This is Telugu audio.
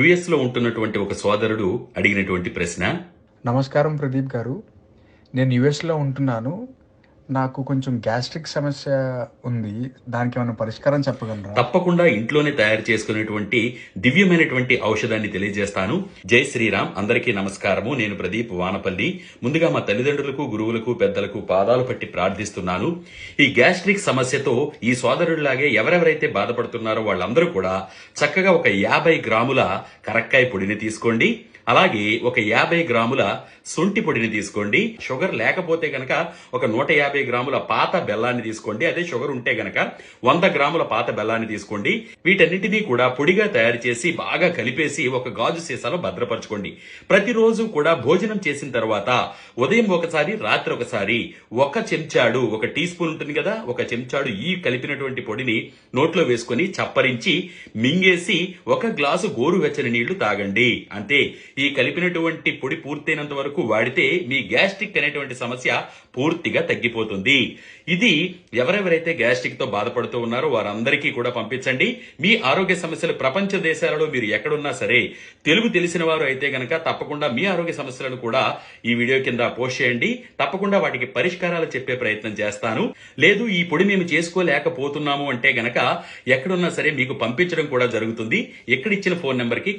యుఎస్లో ఉంటున్నటువంటి ఒక సోదరుడు అడిగినటువంటి ప్రశ్న. నమస్కారం ప్రదీప్ గారు. నేను యుఎస్లో ఉంటున్నాను. నాకు కొంచెం గ్యాస్ట్రిక్ సమస్య ఉంది. దానికి ఏమైనా పరిష్కారం చెప్పగలరా? తప్పకుండా ఇంట్లోనే తయారు చేసుకునేటువంటి దివ్యమైనటువంటి ఔషధాన్ని తెలియజేస్తాను. జై శ్రీరామ్. అందరికీ నమస్కారము. నేను ప్రదీప్ వానపల్లి. ముందుగా మా తల్లిదండ్రులకు గురువులకు పెద్దలకు పాదాలు పట్టి ప్రార్థిస్తున్నాను. ఈ గ్యాస్ట్రిక్ సమస్యతో ఈ సోదరుడిలాగే ఎవరెవరైతే బాధపడుతున్నారో వాళ్ళందరూ కూడా చక్కగా ఒక యాభై గ్రాముల కరక్కాయ పొడిని తీసుకోండి. అలాగే ఒక యాభై గ్రాముల శొంఠి పొడిని తీసుకోండి. షుగర్ లేకపోతే కనుక ఒక నూట యాభై గ్రాముల పాత బెల్లాన్ని తీసుకోండి. అదే షుగర్ ఉంటే గనక వంద గ్రాముల పాత బెల్లాన్ని తీసుకోండి. వీటన్నిటినీ కూడా పొడిగా తయారు చేసి బాగా కలిపేసి ఒక గాజు సీసాలో భద్రపరచుకోండి. ప్రతిరోజు కూడా భోజనం చేసిన తర్వాత ఉదయం ఒకసారి రాత్రి ఒకసారి ఒక చెంచాడు ఒక టీ స్పూన్ ఉంటుంది కదా ఒక చెంచాడు ఈ కలిపినటువంటి పొడిని నోట్లో వేసుకొని చప్పరించి మింగేసి ఒక గ్లాసు గోరువెచ్చని నీళ్ళు తాగండి. అంతే. ఈ కలిపినటువంటి పొడి పూర్తయినంత వరకు వాడితే మీ గ్యాస్ట్రిక్ అనేటువంటి సమస్య పూర్తిగా తగ్గిపోతుంది. ఇది ఎవరెవరైతే గ్యాస్ట్రిక్తో బాధపడుతూ ఉన్నారో వారందరికీ కూడా పంపించండి. మీ ఆరోగ్య సమస్యలు ప్రపంచ దేశాలలో మీరు ఎక్కడున్నా సరే తెలుగు తెలిసిన వారు అయితే గనక తప్పకుండా మీ ఆరోగ్య సమస్యలను కూడా ఈ వీడియో కింద పోస్ట్ చేయండి. తప్పకుండా వాటికి పరిష్కారాలు చెప్పే ప్రయత్నం చేస్తాను. లేదు ఈ పొడి మేము చేసుకోలేకపోతున్నాము అంటే గనక ఎక్కడున్నా సరే మీకు పంపించడం కూడా జరుగుతుంది. ఎక్కడిచ్చిన ఫోన్ నెంబర్కి